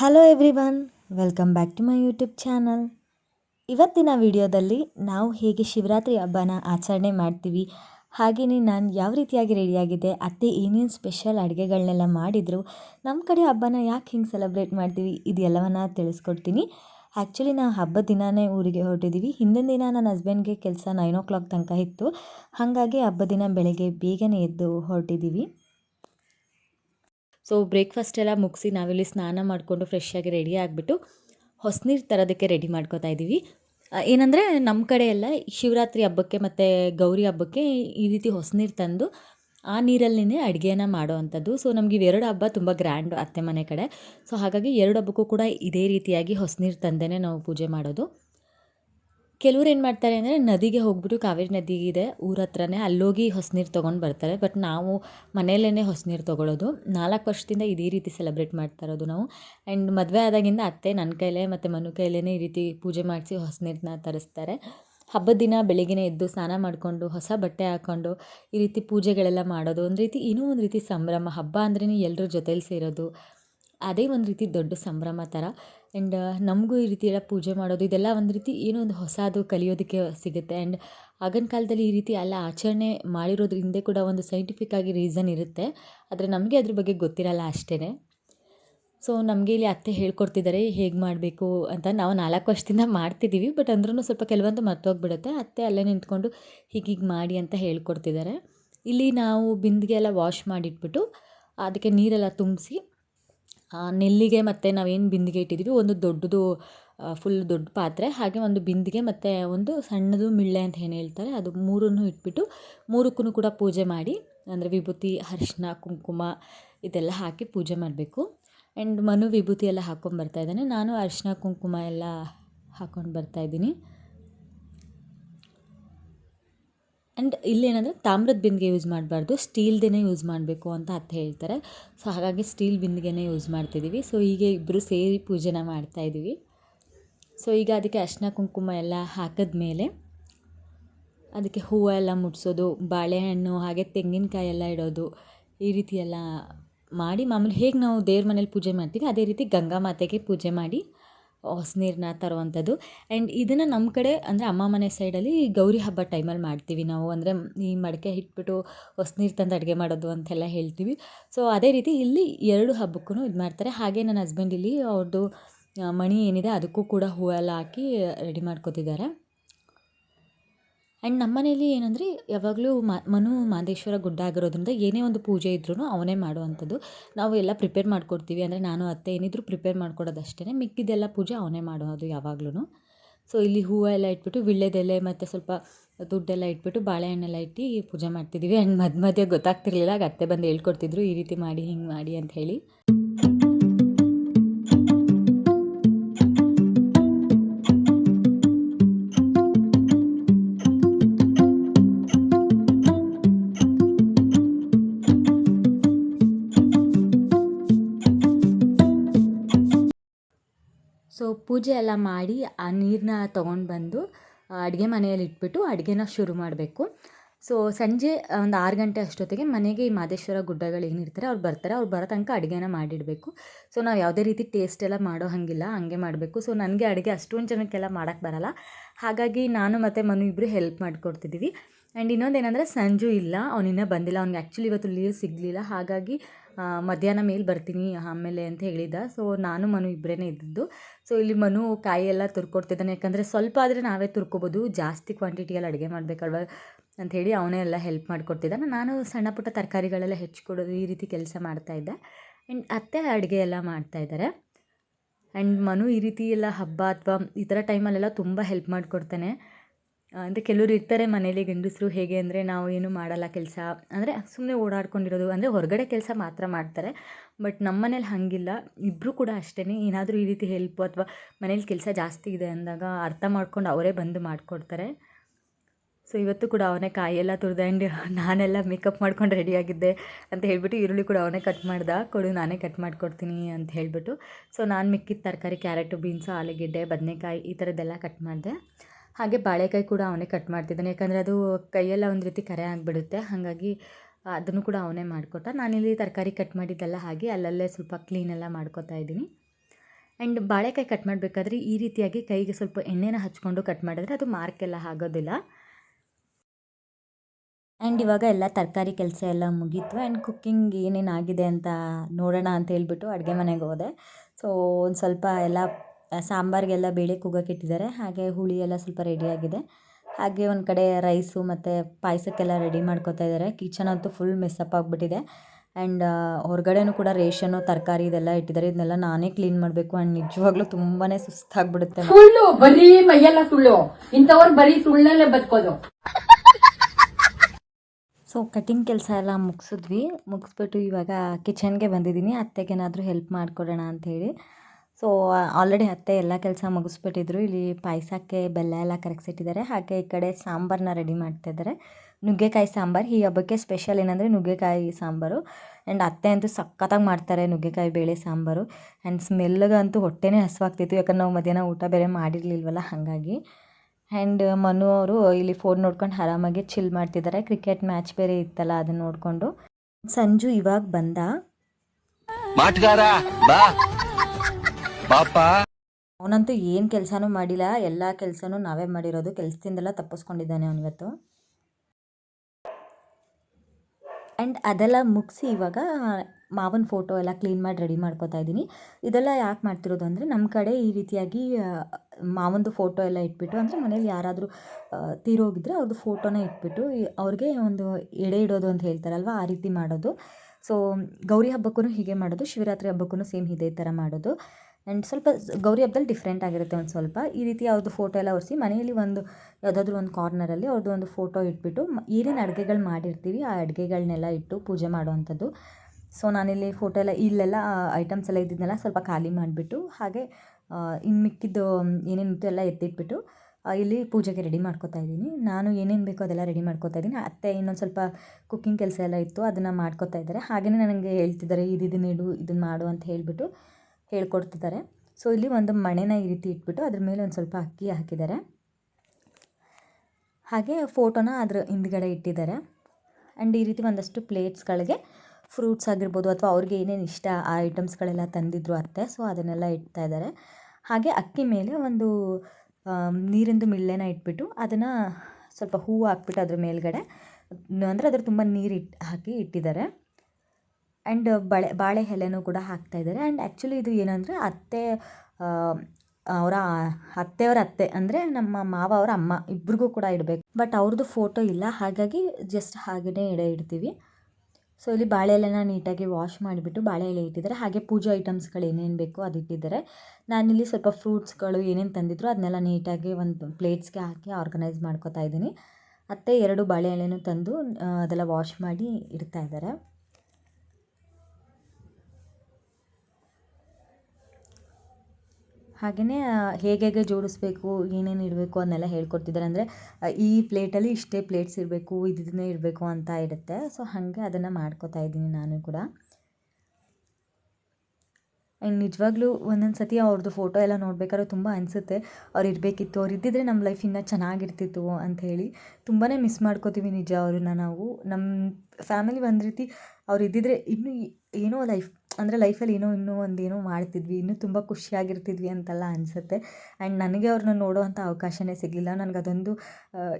Hello everyone welcome back to my YouTube channel ಇವತ್ತಿನ ವಿಡಿಯೋದಲ್ಲಿ ನಾವು ಹೇಗೆ ಶಿವರಾತ್ರಿ ಹಬ್ಬನ ಆಚರಣೆ ಮಾಡ್ತೀವಿ ಹಾಗೆಯೇ ನಾನು ಯಾವ ರೀತಿಯಾಗಿ ರೆಡಿಯಾಗಿದ್ದೆ ಅತ್ತೆ ಏನೇನು ಸ್ಪೆಷಲ್ ಅಡುಗೆಗಳನ್ನೆಲ್ಲ ಮಾಡಿದರು ನಮ್ಮ ಕಡೆ ಹಬ್ಬನ ಯಾಕೆ ಹಿಂಗೆ ಸೆಲೆಬ್ರೇಟ್ ಮಾಡ್ತೀವಿ, ಇದೆಲ್ಲವನ್ನ ತಿಳಿಸ್ಕೊಡ್ತೀನಿ. ಆ್ಯಕ್ಚುಲಿ ನಾವು ಹಬ್ಬದ ದಿನವೇ ಊರಿಗೆ ಹೊರಟಿದ್ದೀವಿ ಹಿಂದಿನ ದಿನ ನನ್ನ ಹಸ್ಬೆಂಡ್ಗೆ ಕೆಲಸ ನೈನ್ ಓ ಕ್ಲಾಕ್ ತನಕ ಇತ್ತು. ಹಾಗಾಗಿ ಹಬ್ಬದ ದಿನ ಬೆಳಗ್ಗೆ ಬೇಗನೆ ಎದ್ದು ಹೊರಟಿದ್ದೀವಿ ಸೊ ಬ್ರೇಕ್ಫಾಸ್ಟ್ ಎಲ್ಲ ಮುಗಿಸಿ ನಾವಿಲ್ಲಿ ಸ್ನಾನ ಮಾಡಿಕೊಂಡು ಫ್ರೆಶ್ಶಾಗಿ ರೆಡಿ ಆಗಿಬಿಟ್ಟು ಹೊಸನೀರು ತರೋದಕ್ಕೆ ರೆಡಿ ಮಾಡ್ಕೋತಾ ಇದ್ದೀವಿ. ಏನಂದರೆ ನಮ್ಮ ಕಡೆ ಎಲ್ಲ ಶಿವರಾತ್ರಿ ಹಬ್ಬಕ್ಕೆ ಮತ್ತು ಗೌರಿ ಹಬ್ಬಕ್ಕೆ ಈ ರೀತಿ ಹೊಸನೀರು ತಂದು ಆ ನೀರಲ್ಲೇ ಅಡುಗೆನ ಮಾಡೋ ಅಂಥದ್ದು. ಸೊ ನಮಗೆ ಇವೆರಡು ಹಬ್ಬ ತುಂಬ ಗ್ರ್ಯಾಂಡ್ ಅತ್ತೆ ಮನೆ ಕಡೆ. ಸೊ ಹಾಗಾಗಿ ಎರಡು ಹಬ್ಬಕ್ಕೂ ಕೂಡ ಇದೇ ರೀತಿಯಾಗಿ ಹೊಸನೀರು ತಂದೇ ನಾವು ಪೂಜೆ ಮಾಡೋದು. ಕೆಲವ್ರು ಏನು ಮಾಡ್ತಾರೆ ಅಂದರೆ ನದಿಗೆ ಹೋಗ್ಬಿಟ್ಟು ಕಾವೇರಿ ನದಿ ಇದೆ, ಊರ ಹತ್ರನೇ ಅಲ್ಲೋಗಿ ಹೊಸನೀರು ತೊಗೊಂಡು ಬರ್ತಾರೆ. ಬಟ್ ನಾವು ಮನೆಯಲ್ಲೇ ಹೊಸನೀರು ತೊಗೊಳ್ಳೋದು ನಾಲ್ಕು ವರ್ಷದಿಂದ ಇದೇ ರೀತಿ ಸೆಲೆಬ್ರೇಟ್ ಮಾಡ್ತಾ ಇರೋದು ನಾವು. ಆ್ಯಂಡ್ ಮದುವೆ ಆದಾಗಿಂದ ಅತ್ತೆ ನನ್ನ ಕೈಲೇ ಮತ್ತು ಮನು ಕೈಲೇ ಈ ರೀತಿ ಪೂಜೆ ಮಾಡಿಸಿ ಹೊಸನೀರನ್ನ ತರಿಸ್ತಾರೆ. ಹಬ್ಬದ ದಿನ ಬೆಳಿಗ್ಗೆನೇ ಎದ್ದು ಸ್ನಾನ ಮಾಡಿಕೊಂಡು, ಹೊಸ ಬಟ್ಟೆ ಹಾಕ್ಕೊಂಡು ಈ ರೀತಿ ಪೂಜೆಗಳೆಲ್ಲ ಮಾಡೋದು. ಒಂದು ರೀತಿ ಇನ್ನೂ ಒಂದು ರೀತಿ ಸಂಭ್ರಮ. ಹಬ್ಬ ಅಂದ್ರೇ ಎಲ್ಲರ ಜೊತೇಲಿ ಸೇರೋದು. ಅದೇ ಒಂದು ರೀತಿ ದೊಡ್ಡ ಸಂಭ್ರಮ ಥರ ಆ್ಯಂಡ್ ನಮಗೂ ಈ ರೀತಿ ಪೂಜೆ ಮಾಡೋದು, ಇದೆಲ್ಲ ಒಂದು ರೀತಿ ಏನೋ ಒಂದು ಹೊಸದು ಕಲಿಯೋದಕ್ಕೆ ಸಿಗುತ್ತೆ. ಆ್ಯಂಡ್ ಆಗಿನ ಕಾಲದಲ್ಲಿ ಈ ರೀತಿ ಎಲ್ಲ ಆಚರಣೆ ಮಾಡಿರೋದ್ರ ಹಿಂದೆ ಕೂಡ ಒಂದು ಸೈಂಟಿಫಿಕ್ ಆಗಿ ರೀಸನ್ ಇರುತ್ತೆ. ಆದರೆ ನಮಗೆ ಅದ್ರ ಬಗ್ಗೆ ಗೊತ್ತಿರಲ್ಲ ಅಷ್ಟೇ ಸೊ ನಮಗೆ ಇಲ್ಲಿ ಅತ್ತೆ ಹೇಳ್ಕೊಡ್ತಿದ್ದಾರೆ, ಹೇಗೆ ಮಾಡಬೇಕು ಅಂತ ನಾವು ನಾಲ್ಕು ವರ್ಷದಿಂದ ಮಾಡ್ತಿದ್ದೀವಿ ಬಟ್ ಅಂದ್ರೂ ಸ್ವಲ್ಪ ಕೆಲವೊಂದು ಮರ್ತೋಗ್ಬಿಡುತ್ತೆ. ಅತ್ತೆ ಅಲ್ಲೇ ನಿಂತ್ಕೊಂಡು ಹೀಗೀಗೆ ಮಾಡಿ ಅಂತ ಹೇಳ್ಕೊಡ್ತಿದ್ದಾರೆ. ಇಲ್ಲಿ ನಾವು ಬಿಂದಿಗೆ ಎಲ್ಲ ವಾಶ್ ಮಾಡಿಟ್ಬಿಟ್ಟು, ಅದಕ್ಕೆ ನೀರೆಲ್ಲ ತುಂಬಿಸಿ ನೆಲ್ಲಿಗೆ ಮತ್ತು ನಾವೇನು ಬಿಂದಿಗೆ ಇಟ್ಟಿದ್ದೀವಿ ಒಂದು ದೊಡ್ಡದು ಫುಲ್ ದೊಡ್ಡ ಪಾತ್ರೆ, ಹಾಗೆ ಒಂದು ಬಿಂದಿಗೆ ಮತ್ತು ಒಂದು ಸಣ್ಣದು ಮಿಳ್ಳೆ ಅಂತ ಏನು ಹೇಳ್ತಾರೆ, ಅದು ಮೂರನ್ನು ಇಟ್ಬಿಟ್ಟು ಮೂರಕ್ಕೂ ಕೂಡ ಪೂಜೆ ಮಾಡಿ, ಅಂದರೆ ವಿಭೂತಿ, ಅರಿಶಿನ, ಕುಂಕುಮ ಇದೆಲ್ಲ ಹಾಕಿ ಪೂಜೆ ಮಾಡಬೇಕು. ಆ್ಯಂಡ್ ಮನು ವಿಭೂತಿ ಎಲ್ಲ ಹಾಕ್ಕೊಂಬರ್ತಾ ಇದ್ದಾನೆ, ನಾನು ಅರಿಶಿನ, ಕುಂಕುಮ ಎಲ್ಲ ಹಾಕ್ಕೊಂಡು ಬರ್ತಾಯಿದ್ದೀನಿ ಆ್ಯಂಡ್ ಇಲ್ಲೇನಂದರೆ ತಾಮ್ರದ ಬಿಂದಿಗೆ ಯೂಸ್ ಮಾಡಬಾರ್ದು ಸ್ಟೀಲ್ದೇ ಯೂಸ್ ಮಾಡಬೇಕು ಅಂತ ಅತ್ತೆ ಹೇಳ್ತಾರೆ. ಸೊ ಹಾಗಾಗಿ ಸ್ಟೀಲ್ ಬಿಂದಿಗೆನೇ ಯೂಸ್ ಮಾಡ್ತಿದ್ದೀವಿ ಸೊ ಹೀಗೆ ಇಬ್ಬರು ಸೇರಿ ಪೂಜೆನ ಮಾಡ್ತಾಯಿದ್ದೀವಿ ಸೊ ಈಗ ಅದಕ್ಕೆ ಅರಿಶಿನ ಕುಂಕುಮ ಎಲ್ಲ ಹಾಕಿದ್ಮೇಲೆ ಅದಕ್ಕೆ ಹೂವು ಎಲ್ಲ ಮುಟ್ಸೋದು, ಬಾಳೆಹಣ್ಣು, ಹಾಗೆ ತೆಂಗಿನಕಾಯಿ ಎಲ್ಲ ಇಡೋದು, ಈ ರೀತಿ ಎಲ್ಲ ಮಾಡಿ, ಮಾಮೂಲಿ ಹೇಗೆ ನಾವು ದೇವ್ರ ಮನೇಲಿ ಪೂಜೆ ಮಾಡ್ತೀವಿ, ಅದೇ ರೀತಿ ಗಂಗಾ ಮಾತೆಗೆ ಪೂಜೆ ಮಾಡಿ ಹೊಸ ತರುವಂಥದ್ದು. ಆ್ಯಂಡ್ ಇದನ್ನು ನಮ್ಮ ಕಡೆ ಅಂದರೆ ಅಮ್ಮ ಮನೆ ಸೈಡಲ್ಲಿ ಗೌರಿ ಹಬ್ಬ ಟೈಮಲ್ಲಿ ಮಾಡ್ತೀವಿ ನಾವು. ಅಂದರೆ ಈ ಮಡಿಕೆ ಇಟ್ಬಿಟ್ಟು ಹೊಸ ನೀರು ತಂದು ಅಡುಗೆ ಮಾಡೋದು ಅಂತೆಲ್ಲ ಹೇಳ್ತೀವಿ. ಸೊ, ಅದೇ ರೀತಿ ಇಲ್ಲಿ ಎರಡು ಹಬ್ಬಕ್ಕೂ ಇದು ಮಾಡ್ತಾರೆ. ಹಾಗೆ ನನ್ನ ಹಸ್ಬೆಂಡ್ ಇಲ್ಲಿ ಅವ್ರದ್ದು ಮಣಿ ಏನಿದೆ ಅದಕ್ಕೂ ಕೂಡ ಹೂವೆಲ್ಲ ಹಾಕಿ ರೆಡಿ ಮಾಡ್ಕೋತಿದ್ದಾರೆ. ಆ್ಯಂಡ್ ನಮ್ಮ ಮನೇಲಿ ಏನಂದರೆ, ಯಾವಾಗಲೂ ಮನು ಮಾದೇಶ್ವರ ಗುಡ್ಡ ಆಗಿರೋದ್ರಿಂದ ಏನೇ ಒಂದು ಪೂಜೆ ಇದ್ರೂ ಅವನೇ ಮಾಡುವಂಥದ್ದು. ನಾವು ಎಲ್ಲ ಪ್ರಿಪೇರ್ ಮಾಡ್ಕೊಡ್ತೀವಿ. ಅಂದರೆ ನಾನು, ಅತ್ತೆ ಏನಿದ್ರು ಪ್ರಿಪೇರ್ ಮಾಡ್ಕೊಡೋದು ಅಷ್ಟೇ ಮಿಕ್ಕಿದ್ದೆಲ್ಲ ಪೂಜೆ ಅವನೇ ಮಾಡೋದು ಯಾವಾಗ್ಲೂ ಸೊ ಇಲ್ಲಿ ಹೂವು ಎಲ್ಲ ಇಟ್ಬಿಟ್ಟು, ವಿಳ್ಳೆದೆಲೆ ಮತ್ತು ಸ್ವಲ್ಪ ದುಡ್ಡೆಲ್ಲ ಇಟ್ಬಿಟ್ಟು, ಬಾಳೆಹಣ್ಣೆಲ್ಲ ಇಟ್ಟು ಪೂಜೆ ಮಾಡ್ತಿದ್ದೀವಿ. ಆ್ಯಂಡ್ ಮಧ್ಯ ಮಧ್ಯೆ ಗೊತ್ತಾಗ್ತಿರ್ಲಿಲ್ಲ. ಆಗ ಅತ್ತೆ ಬಂದು ಹೇಳ್ಕೊಡ್ತಿದ್ರು, ಈ ರೀತಿ ಮಾಡಿ, ಹಿಂಗೆ ಮಾಡಿ ಅಂತ ಹೇಳಿ. ಪೂಜೆ ಎಲ್ಲ ಮಾಡಿ ಆ ನೀರನ್ನ ತೊಗೊಂಡು ಬಂದು ಅಡುಗೆ ಮನೆಯಲ್ಲಿ ಇಟ್ಬಿಟ್ಟು ಅಡುಗೆನ ಶುರು ಮಾಡಬೇಕು. ಸೊ ಸಂಜೆ ಒಂದು ಆರು ಗಂಟೆ ಅಷ್ಟೊತ್ತಿಗೆ ಮನೆಗೆ ಈ ಮಾದೇಶ್ವರ ಗುಡ್ಡಗಳು ಏನಿರ್ತಾರೆ ಅವ್ರು ಬರ್ತಾರೆ. ಅವ್ರು ಬರೋ ತನಕ ಅಡುಗೆನ ಮಾಡಿಡಬೇಕು. ಸೊ ನಾವು ಯಾವುದೇ ರೀತಿ ಟೇಸ್ಟ್ ಎಲ್ಲ ಮಾಡೋ ಹಾಗಿಲ್ಲ, ಹಂಗೆ ಮಾಡಬೇಕು. ಸೊ ನನಗೆ ಅಡುಗೆ ಅಷ್ಟೊಂದು ಜನಕ್ಕೆಲ್ಲ ಮಾಡೋಕ್ಕೆ ಬರಲ್ಲ. ಹಾಗಾಗಿ ನಾನು ಮತ್ತು ಮನು ಇಬ್ಬರು ಹೆಲ್ಪ್ ಮಾಡಿಕೊಡ್ತಿದ್ದೀವಿ ಆ್ಯಂಡ್ ಇನ್ನೊಂದೇನೆಂದರೆ ಸಂಜು ಇಲ್ಲ ಅವನಿನ್ನೂ ಬಂದಿಲ್ಲ. ಅವ್ನಿಗೆ ಆ್ಯಕ್ಚುಲಿ ಇವತ್ತು ಲೀವ್ ಸಿಗಲಿಲ್ಲ. ಹಾಗಾಗಿ ಮಧ್ಯಾಹ್ನ ಮೇಲೆ ಬರ್ತೀನಿ ಆಮೇಲೆ ಅಂತ ಹೇಳಿದ್ದ. ಸೊ ನಾನು ಮನು ಇಬ್ಬರೇ ಇದ್ದಿದ್ದು. ಸೊ ಇಲ್ಲಿ ಮನು ಕಾಯಿ ಎಲ್ಲ ತುರ್ಕೊಡ್ತಿದ್ದಾನೆ. ಯಾಕಂದರೆ ಸ್ವಲ್ಪ ಆದರೆ ನಾವೇ ತುರ್ಕೋಬೋದು. ಜಾಸ್ತಿ ಕ್ವಾಂಟಿಟಿಯಲ್ಲಿ ಅಡುಗೆ ಮಾಡಬೇಕಲ್ವ ಅಂಥೇಳಿ ಅವನೇ ಎಲ್ಲ ಹೆಲ್ಪ್ ಮಾಡಿಕೊಡ್ತಿದ್ದಾನೆ ನಾನು ಸಣ್ಣ ಪುಟ್ಟ ತರಕಾರಿಗಳೆಲ್ಲ ಹೆಚ್ಚಿಕೊಡೋದು ಈ ರೀತಿ ಕೆಲಸ ಮಾಡ್ತಾಯಿದ್ದೆ ಆ್ಯಂಡ್ ಅತ್ತೆ ಅಡುಗೆ ಎಲ್ಲ ಮಾಡ್ತಾಯಿದ್ದಾರೆ ಆ್ಯಂಡ್ ಮನು ಈ ರೀತಿ ಎಲ್ಲ ಹಬ್ಬ ಅಥವಾ ಈ ಥರ ಟೈಮಲ್ಲೆಲ್ಲ ತುಂಬ ಹೆಲ್ಪ್ ಮಾಡಿಕೊಡ್ತಾನೆ. ಅಂದರೆ ಕೆಲವರು ಇರ್ತಾರೆ ಮನೇಲಿ ಗಂಡಸರು ಹೇಗೆ ಅಂದರೆ ನಾವು ಏನು ಮಾಡಲ್ಲ ಕೆಲಸ. ಅಂದರೆ ಸುಮ್ಮನೆ ಓಡಾಡ್ಕೊಂಡಿರೋದು. ಅಂದರೆ ಹೊರಗಡೆ ಕೆಲಸ ಮಾತ್ರ ಮಾಡ್ತಾರೆ. ಬಟ್ ನಮ್ಮ ಮನೇಲಿ ಹಾಗಿಲ್ಲ. ಇಬ್ಬರೂ ಕೂಡ ಅಷ್ಟೇ ಏನಾದರೂ ಈ ರೀತಿ ಹೆಲ್ಪ್ ಅಥವಾ ಮನೇಲಿ ಕೆಲಸ ಜಾಸ್ತಿ ಇದೆ ಅಂದಾಗ ಅರ್ಥ ಮಾಡ್ಕೊಂಡು ಅವರೇ ಬಂದು ಮಾಡಿಕೊಡ್ತಾರೆ. ಸೊ ಇವತ್ತು ಕೂಡ ಅವನೇ ಕಾಯೆಲ್ಲ ತುರಿದೆ ಆ್ಯಂಡ್ ನಾನೆಲ್ಲ ಮೇಕಪ್ ಮಾಡ್ಕೊಂಡು ರೆಡಿಯಾಗಿದ್ದೆ ಅಂತ ಹೇಳಿಬಿಟ್ಟು ಈರುಳ್ಳಿ ಕೂಡ ಅವನೇ ಕಟ್ ಮಾಡ್ದೆ. ಕೊಡು, ನಾನೇ ಕಟ್ ಮಾಡಿಕೊಡ್ತೀನಿ ಅಂತ ಹೇಳಿಬಿಟ್ಟು. ಸೊ ನಾನು ಮಿಕ್ಕಿದ ತರಕಾರಿ, ಕ್ಯಾರೆಟು, ಬೀನ್ಸು, ಆಲೂಗೆಡ್ಡೆ, ಬದನೆಕಾಯಿ ಈ ಥರದ್ದೆಲ್ಲ ಕಟ್ ಮಾಡಿದೆ. ಹಾಗೆ ಬಾಳೆಕಾಯಿ ಕೂಡ ಅವನೇ ಕಟ್ ಮಾಡ್ತಿದ್ದಾನೆ. ಯಾಕಂದರೆ ಅದು ಕೈಯೆಲ್ಲ ಒಂದು ರೀತಿ ಕರೆ ಆಗಿಬಿಡುತ್ತೆ. ಹಾಗಾಗಿ ಅದನ್ನು ಕೂಡ ಅವನೇ ಮಾಡಿಕೊಟ್ಟ. ನಾನಿಲ್ಲಿ ತರಕಾರಿ ಕಟ್ ಮಾಡಿದ್ದೆಲ್ಲ ಹಾಗೆ ಅಲ್ಲಲ್ಲೇ ಸ್ವಲ್ಪ ಕ್ಲೀನೆಲ್ಲ ಮಾಡ್ಕೋತಾ ಇದ್ದೀನಿ. ಆ್ಯಂಡ್ ಬಾಳೆಕಾಯಿ ಕಟ್ ಮಾಡಬೇಕಾದ್ರೆ ಈ ರೀತಿಯಾಗಿ ಕೈಗೆ ಸ್ವಲ್ಪ ಎಣ್ಣೆನ ಹಚ್ಕೊಂಡು ಕಟ್ ಮಾಡಿದ್ರೆ ಅದು ಮಾರ್ಕೆಲ್ಲ ಆಗೋದಿಲ್ಲ. ಆ್ಯಂಡ್ ಇವಾಗ ಎಲ್ಲ ತರಕಾರಿ ಕೆಲಸ ಎಲ್ಲ ಮುಗೀತು. ಆ್ಯಂಡ್ ಕುಕ್ಕಿಂಗ್ ಏನೇನಾಗಿದೆ ಅಂತ ನೋಡೋಣ ಅಂತ ಹೇಳ್ಬಿಟ್ಟು ಅಡುಗೆ ಮನೆಗೆ ಹೋದೆ. ಸೊ ಒಂದು ಸ್ವಲ್ಪ ಎಲ್ಲ ಸಾಂಬಾರಿಗೆಲ್ಲ ಬೇಳೆ ಕೂಗಕ್ಕೆ ಇಟ್ಟಿದ್ದಾರೆ. ಹಾಗೆ ಹುಳಿ ಎಲ್ಲ ಸ್ವಲ್ಪ ರೆಡಿಯಾಗಿದೆ ಹಾಗೆ ಒಂದು ಕಡೆ ರೈಸು ಮತ್ತು ಪಾಯಸಕ್ಕೆಲ್ಲ ರೆಡಿ ಮಾಡ್ಕೊತಾ ಇದ್ದಾರೆ. ಕಿಚನ್ ಅಂತೂ ಫುಲ್ ಮೆಸ್ಸಪ್ ಆಗಿಬಿಟ್ಟಿದೆ. ಆ್ಯಂಡ್ ಹೊರಗಡೆನೂ ಕೂಡ ರೇಷನ್ನು ತರಕಾರಿ ಇದೆಲ್ಲ ಇಟ್ಟಿದ್ದಾರೆ. ಇದನ್ನೆಲ್ಲ ನಾನೇ ಕ್ಲೀನ್ ಮಾಡಬೇಕು. ಆ್ಯಂಡ್ ನಿಜವಾಗ್ಲೂ ತುಂಬಾ ಸುಸ್ತಾಗ್ಬಿಡುತ್ತೆ ಸುಳ್ಳು ಬರೀ ಮೈಯೆಲ್ಲ ಸುಳ್ಳು. ಇಂಥವ್ರು ಬರೀ ಸುಳ್ಳಲ್ಲೇ ಬದುಕೋದು. ಸೊ ಕಟಿಂಗ್ ಕೆಲಸ ಎಲ್ಲ ಮುಗಿಸಿದ್ವಿ. ಮುಗಿಸ್ಬಿಟ್ಟು ಇವಾಗ ಕಿಚನ್ಗೆ ಬಂದಿದ್ದೀನಿ. ಅತ್ತೆಗೇನಾದರೂ ಹೆಲ್ಪ್ ಮಾಡಿಕೊಡೋಣ ಅಂಥೇಳಿ ಸೊ, ಆಲ್ರೆಡಿ ಅತ್ತೆ ಎಲ್ಲ ಕೆಲಸ ಮುಗಿಸ್ಬಿಟ್ಟಿದ್ರು. ಇಲ್ಲಿ ಪಾಯಸಕ್ಕೆ ಬೆಲ್ಲ ಎಲ್ಲ ಕರಗಿಸಿಟ್ಟಿದ್ದಾರೆ ಹಾಗೆ ಈ ಕಡೆ ಸಾಂಬಾರನ್ನ ರೆಡಿ ಮಾಡ್ತಾಯಿದ್ದಾರೆ ನುಗ್ಗೆಕಾಯಿ ಸಾಂಬಾರು. ಈ ಹಬ್ಬಕ್ಕೆ ಸ್ಪೆಷಲ್ ಏನಂದರೆ ನುಗ್ಗೆಕಾಯಿ ಸಾಂಬಾರು. ಆ್ಯಂಡ್ ಅತ್ತೆ ಅಂತೂ ಸಖತ್ತಾಗಿ ಮಾಡ್ತಾರೆ ನುಗ್ಗೆಕಾಯಿ ಬೇಳೆ ಸಾಂಬಾರು. ಆ್ಯಂಡ್ ಸ್ಮೆಲ್ಗಂತೂ ಹೊಟ್ಟೆನೇ ಹಸುವಾಗ್ತಿತ್ತು. ಯಾಕಂದ್ರೆ ನಾವು ಮಧ್ಯಾಹ್ನ ಊಟ ಬೇರೆ ಮಾಡಿರಲಿಲ್ವಲ್ಲ, ಹಾಗಾಗಿ. ಆ್ಯಂಡ್ ಮನು ಅವರು ಇಲ್ಲಿ ಫೋನ್ ನೋಡ್ಕೊಂಡು ಆರಾಮಾಗಿ ಚಿಲ್ ಮಾಡ್ತಿದ್ದಾರೆ ಕ್ರಿಕೆಟ್ ಮ್ಯಾಚ್ ಬೇರೆ ಇತ್ತಲ್ಲ, ಅದನ್ನ ನೋಡಿಕೊಂಡು. ಸಂಜು ಇವಾಗ ಬಂದ. ಅವನಂತೂ ಏನು ಕೆಲಸನೂ ಮಾಡಿಲ್ಲ, ಎಲ್ಲ ಕೆಲಸನೂ ನಾವೇ ಮಾಡಿರೋದು, ಕೆಲಸದಿಂದೆಲ್ಲ ತಪ್ಪಿಸ್ಕೊಂಡಿದ್ದಾನೆ ಅವನಿವತ್ತು ಆ್ಯಂಡ್ ಅದೆಲ್ಲ ಮುಗಿಸಿ ಇವಾಗ ಮಾವನ ಫೋಟೋ ಎಲ್ಲ ಕ್ಲೀನ್ ಮಾಡಿ ರೆಡಿ ಮಾಡ್ಕೋತಾ ಇದ್ದೀನಿ. ಇದೆಲ್ಲ ಯಾಕೆ ಮಾಡ್ತಿರೋದು ಅಂದರೆ ನಮ್ಮ ಕಡೆ ಈ ರೀತಿಯಾಗಿ ಮಾವಂದು ಫೋಟೋ ಎಲ್ಲ ಇಟ್ಬಿಟ್ಟು, ಅಂದರೆ ಮನೇಲಿ ಯಾರಾದರೂ ತೀರೋಗಿದ್ರೆ ಅವ್ರದ್ದು ಫೋಟೋನ ಇಟ್ಬಿಟ್ಟು ಅವ್ರಿಗೆ ಒಂದು ಎಡೆ ಇಡೋದು ಅಂತ ಹೇಳ್ತಾರಲ್ವ, ಆ ರೀತಿ ಮಾಡೋದು. ಸೊ ಗೌರಿ ಹಬ್ಬಕ್ಕೂ ಹೀಗೆ ಮಾಡೋದು, ಶಿವರಾತ್ರಿ ಹಬ್ಬಕ್ಕೂ ಸೇಮ್ ಇದೇ ಥರ ಮಾಡೋದು. ಆ್ಯಂಡ್ ಸ್ವಲ್ಪ ಗೌರಿ ಹಬ್ಬದಲ್ಲಿ ಡಿಫ್ರೆಂಟ್ ಆಗಿರುತ್ತೆ ಒಂದು ಸ್ವಲ್ಪ. ಈ ರೀತಿ ಅವ್ರದ್ದು ಫೋಟೋ ಎಲ್ಲ ಒರೆಸಿ, ಮನೆಯಲ್ಲಿ ಒಂದು ಯಾವುದಾದ್ರೂ ಒಂದು ಕಾರ್ನರಲ್ಲಿ ಅವ್ರದ್ದು ಒಂದು ಫೋಟೋ ಇಟ್ಬಿಟ್ಟು ಏನೇನು ಅಡುಗೆಗಳು ಮಾಡಿರ್ತೀವಿ, ಆ ಅಡುಗೆಗಳನ್ನೆಲ್ಲ ಇಟ್ಟು ಪೂಜೆ ಮಾಡುವಂಥದ್ದು. ಸೊ ನಾನಿಲ್ಲಿ ಫೋಟೋ ಎಲ್ಲ, ಇಲ್ಲೆಲ್ಲ ಐಟಮ್ಸ್ ಎಲ್ಲ ಇದ್ದಿದ್ದನ್ನೆಲ್ಲ ಸ್ವಲ್ಪ ಖಾಲಿ ಮಾಡಿಬಿಟ್ಟು, ಹಾಗೆ ಇನ್ನು ಮಿಕ್ಕಿದ್ದು ಏನೇನು ಇತ್ತು ಎಲ್ಲ ಎತ್ತಿಟ್ಬಿಟ್ಟು ಇಲ್ಲಿ ಪೂಜೆಗೆ ರೆಡಿ ಮಾಡ್ಕೋತಾ ಇದ್ದೀನಿ. ನಾನು ಏನೇನು ಬೇಕೋ ಅದೆಲ್ಲ ರೆಡಿ ಮಾಡ್ಕೋತಾ ಇದ್ದೀನಿ. ಅತ್ತೆ ಇನ್ನೊಂದು ಸ್ವಲ್ಪ ಕುಕ್ಕಿಂಗ್ ಕೆಲಸ ಎಲ್ಲ ಇತ್ತು, ಅದನ್ನು ಮಾಡ್ಕೋತಾ ಇದ್ದಾರೆ. ಹಾಗೆಯೇ ನನಗೆ ಹೇಳ್ತಿದ್ದಾರೆ, ಇದು ಇದನ್ನ ಇಡು ಇದನ್ನು ಮಾಡು ಅಂತ ಹೇಳಿಬಿಟ್ಟು. ಹೇಳ್ಕೊಡ್ತಿದ್ದಾರೆ. ಸೊ ಇಲ್ಲಿ ಒಂದು ಮಣೆನ ಈ ರೀತಿ ಇಟ್ಬಿಟ್ಟು ಅದ್ರ ಮೇಲೆ ಒಂದು ಸ್ವಲ್ಪ ಅಕ್ಕಿ ಹಾಕಿದ್ದಾರೆ. ಹಾಗೆ ಫೋಟೋನ ಅದ್ರ ಹಿಂದ್ಗಡೆ ಇಟ್ಟಿದ್ದಾರೆ. ಆ್ಯಂಡ್ ಈ ರೀತಿ ಒಂದಷ್ಟು ಪ್ಲೇಟ್ಸ್ಗಳಿಗೆ ಫ್ರೂಟ್ಸ್ ಆಗಿರ್ಬೋದು ಅಥವಾ ಅವ್ರಿಗೆ ಏನೇನು ಇಷ್ಟ ಆ ಐಟಮ್ಸ್ಗಳೆಲ್ಲ ತಂದಿದ್ರು ಅತ್ತೆ ಸೊ ಅದನ್ನೆಲ್ಲ ಇಡ್ತಾ ಇದ್ದಾರೆ. ಹಾಗೆ ಅಕ್ಕಿ ಮೇಲೆ ಒಂದು ನೀರಿಂದು ಮಿಳ್ಳೆನ ಇಟ್ಬಿಟ್ಟು ಅದನ್ನು ಸ್ವಲ್ಪ ಹೂವು ಹಾಕ್ಬಿಟ್ಟು ಅದ್ರ ಮೇಲ್ಗಡೆ, ಅಂದರೆ ಅದ್ರ ತುಂಬ ನೀರು ಹಾಕಿ ಇಟ್ಟಿದ್ದಾರೆ. ಆ್ಯಂಡ್ ಬಳೆ, ಬಾಳೆ ಎಲೆನೂ ಕೂಡ ಹಾಕ್ತಾ ಇದ್ದಾರೆ. ಆ್ಯಂಡ್ ಆ್ಯಕ್ಚುಲಿ ಇದು ಏನಂದರೆ ಅತ್ತೆ ಅವರ ಅತ್ತೆಯವರ ಅತ್ತೆ ಅಂದರೆ ನಮ್ಮ ಮಾವ ಅವರ ಅಮ್ಮ ಇಬ್ರಿಗೂ ಕೂಡ ಇಡಬೇಕು. ಬಟ್ ಅವ್ರದ್ದು ಫೋಟೋ ಇಲ್ಲ. ಹಾಗಾಗಿ ಜಸ್ಟ್ ಹಾಗೆಯೇ ಎಡೆ ಇಡ್ತೀವಿ. ಸೊ ಇಲ್ಲಿ ಬಾಳೆ ಎಲೆನ ನೀಟಾಗಿ ವಾಶ್ ಮಾಡಿಬಿಟ್ಟು ಬಾಳೆ ಎಲೆ ಇಟ್ಟಿದ್ದಾರೆ. ಹಾಗೆ ಪೂಜಾ ಐಟಮ್ಸ್ಗಳು ಏನೇನು ಬೇಕೋ ಅದು ಇಟ್ಟಿದ್ದಾರೆ. ನಾನಿಲ್ಲಿ ಸ್ವಲ್ಪ ಫ್ರೂಟ್ಸ್ಗಳು ಏನೇನು ತಂದಿದ್ರು ಅದನ್ನೆಲ್ಲ ನೀಟಾಗಿ ಒಂದು ಪ್ಲೇಟ್ಸ್ಗೆ ಹಾಕಿ ಆರ್ಗನೈಸ್ ಮಾಡ್ಕೋತಾ ಇದ್ದೀನಿ. ಅತ್ತೆ ಎರಡು ಬಾಳೆ ಎಲೆನೂ ತಂದು ಅದೆಲ್ಲ ವಾಶ್ ಮಾಡಿ ಇಡ್ತಾ ಇದ್ದಾರೆ. ಹಾಗೆಯೇ ಹೇಗೆ ಹೇಗೆ ಜೋಡಿಸ್ಬೇಕು, ಏನೇನು ಇಡಬೇಕು ಅದನ್ನೆಲ್ಲ ಹೇಳ್ಕೊಡ್ತಿದ್ದಾರೆ. ಅಂದರೆ ಈ ಪ್ಲೇಟಲ್ಲಿ ಇಷ್ಟೇ ಪ್ಲೇಟ್ಸ್ ಇರಬೇಕು ಇದನ್ನೇ ಇರಬೇಕು ಅಂತ ಇರುತ್ತೆ. ಸೊ, ಹಾಗೆ ಅದನ್ನು ಮಾಡ್ಕೋತಾ ಇದ್ದೀನಿ ನಾನು ಕೂಡ. ಆ್ಯಂಡ್ ನಿಜವಾಗ್ಲೂ ಒಂದೊಂದು ಸತಿ ಅವ್ರದ್ದು ಫೋಟೋ ಎಲ್ಲ ನೋಡಬೇಕಾದ್ರೆ ತುಂಬ ಅನಿಸುತ್ತೆ. ಅವ್ರು ಇರಬೇಕಿತ್ತು, ಅವ್ರು ಇದ್ದಿದ್ರೆ ನಮ್ಮ ಲೈಫ್ ಇನ್ನೂ ಚೆನ್ನಾಗಿರ್ತಿತ್ತು ಹೇಳಿ. ತುಂಬಾ ಮಿಸ್ ಮಾಡ್ಕೋತೀವಿ ನಿಜ ಅವ್ರನ್ನ ನಾವು. ನಮ್ಮ ಫ್ಯಾಮಿಲಿ ಒಂದು ರೀತಿ ಅವ್ರು ಇದ್ದಿದ್ರೆ ಇನ್ನೂ ಏನೋ ಲೈಫ್ ಅಂದರೆ ಲೈಫಲ್ಲಿ ಏನೋ ಇನ್ನೂ ಒಂದು ಏನೋ ಮಾಡ್ತಿದ್ವಿ, ಇನ್ನೂ ತುಂಬ ಖುಷಿಯಾಗಿರ್ತಿದ್ವಿ ಅಂತೆಲ್ಲ ಅನಿಸುತ್ತೆ. ಆ್ಯಂಡ್ ನನಗೆ ಅವ್ರನ್ನ ನೋಡೋವಂಥ ಅವಕಾಶನೇ ಸಿಗಲಿಲ್ಲ. ನನಗೆ ಅದೊಂದು